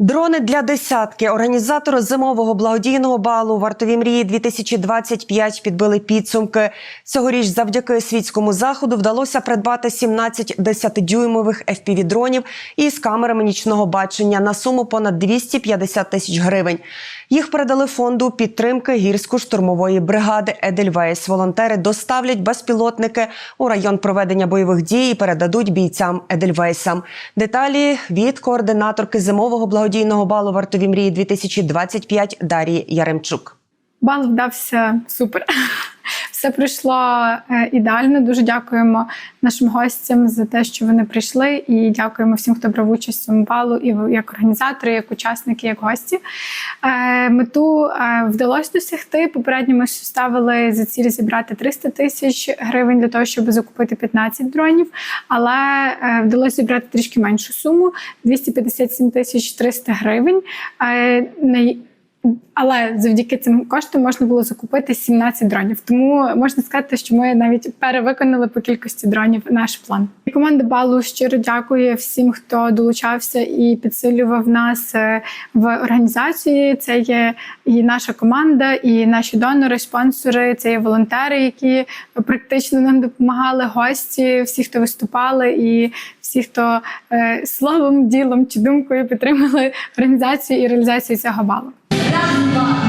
Дрони для десятки. Організатори зимового благодійного балу Вартові мрії 2025 підбили підсумки. Цьогоріч завдяки світському заходу вдалося придбати 17 10-дюймових FPV-дронів із камерами нічного бачення на суму понад 250 тисяч гривень. Їх передали фонду підтримки гірсько-штурмової бригади Едельвейс. Волонтери доставлять безпілотники у район проведення бойових дій і передадуть бійцям Едельвейсам. Деталі від координаторки зимового благодійного балу Вартові мрії 2025 Дарії Яремчук. Бал вдався супер. Все пройшло е, ідеально. Дуже дякуємо нашим гостям за те, що вони прийшли, і дякуємо всім, хто брав участь в цьому балу, і як організатори, як учасники, як гості. Е, Мету е, вдалося досягти. Попередньо ми ставили за ціль зібрати 300 тисяч гривень для того, щоб закупити 15 дронів. Але вдалося зібрати трішки меншу суму 257 тисяч 300 гривень. Але завдяки цим коштам можна було закупити 17 дронів. Тому можна сказати, що ми навіть перевиконали по кількості дронів наш план. Команда балу щиро дякує всім, хто долучався і підсилював нас е, в організації. Це є і наша команда, і наші донори, спонсори, це є волонтери, які практично нам допомагали, гості, всі, хто виступали, і всі, хто е, словом, ділом чи думкою підтримали організацію і реалізацію цього балу. That's God.